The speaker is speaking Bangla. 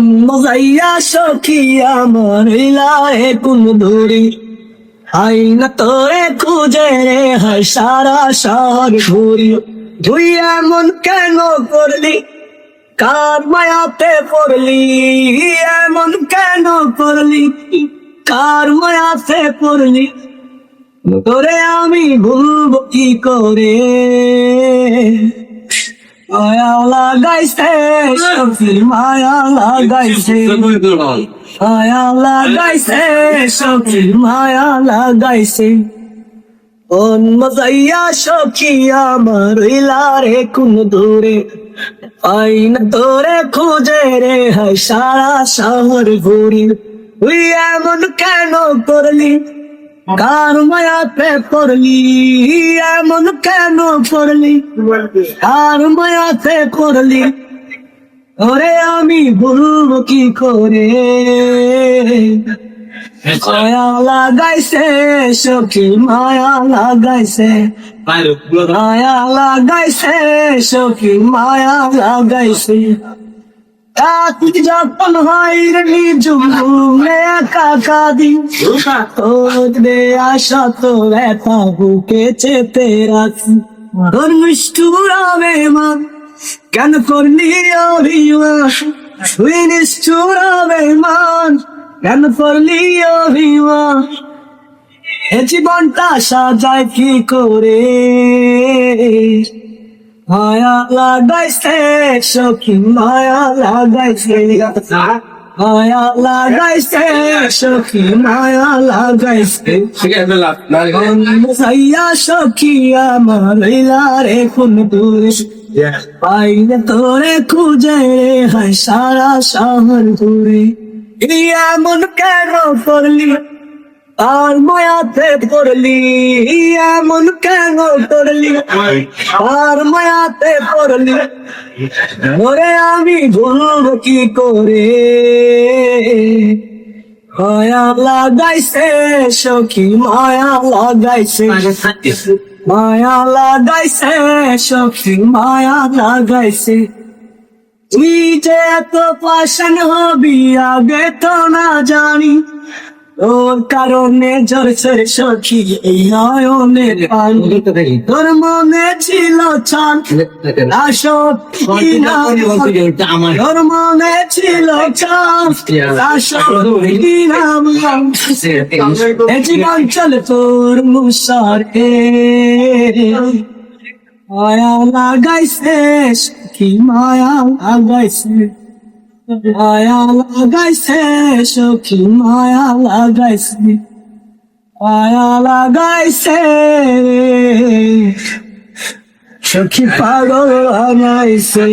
মজাইয়া সখী আমার ইলাহে কোন দূরি। হাই না তোরে খুঁজে রে, হাই সারা শহর ঘুরি। তুই এমন কেন করলি? কার মায়াতে পড়লি? এমন কেন করলি? কার মায়াতে পড়লি? তোরে আমি ভুলব কি করে? মায়া লাগাইছে সখী মায়া লাগাইছে। মায়া লাগাইছে সখী মায়া লাগাইছে। অন মজাইয়া সখী আমার ইলারে কোন দূরে পাই না তোরে খুঁজে রে হাই সারা শহর ঘুরি। তুই এমন কেন করলি? কার মায়াতে পড়লি? এমন কেন পড়লি? কার মায়াতে পড়লি? ওরে আমি ভুলবো কি করে? মায়া লাগাইছে, সখী মায়া লাগাইছে। মায়া লাগাইছে, সখী মায়া লাগাইছে। রাত যখন হয় রে নিজুমে একা কাঁদি দে আশা তো বুকে চেপে রাখি তোর কেন করলি অভিমান? তুই নিষ্ঠুরাবে মান কেন করলি অভিমান? এ জীবনটা সাজায় কি করে? মায়া লাগাইছে, সখী মায়া লাগাইছে। মায়া লাগাইছে, সখী মায়া লাগাইছে। সাইয়া সখী আমার রে কোন দূরে পাইলে তোরে খুঁজে রে হায় সারা শহর ঘুরে। এমন কেন করলি? আর মায়াতে পড়লি এমন কেন করলি? আর মায়াতে পড়লি ওরে আমি ভুলব কি করে? মায়া লাগাইছে সখী, মায়া লাগাইছে মায়া লাগাইছে সখী, মায়া লাগাইছে। তুই যে এত পাশান হবি, আগে তো না জানি। তোর কারণে ঝরছে সখী, এই নয়নের পানি। তোর মনে ছিল চান আসত তোর মনে ছিল চান আসত জীবন চলে তোর মুসারে মায়া লাগাইছে সখী, মায়া লাগাইছে। মায়া লাগাইছে সখী মায়া লাগাইছে। মায়া লাগাইছে। সখী পাগল বানাইছে।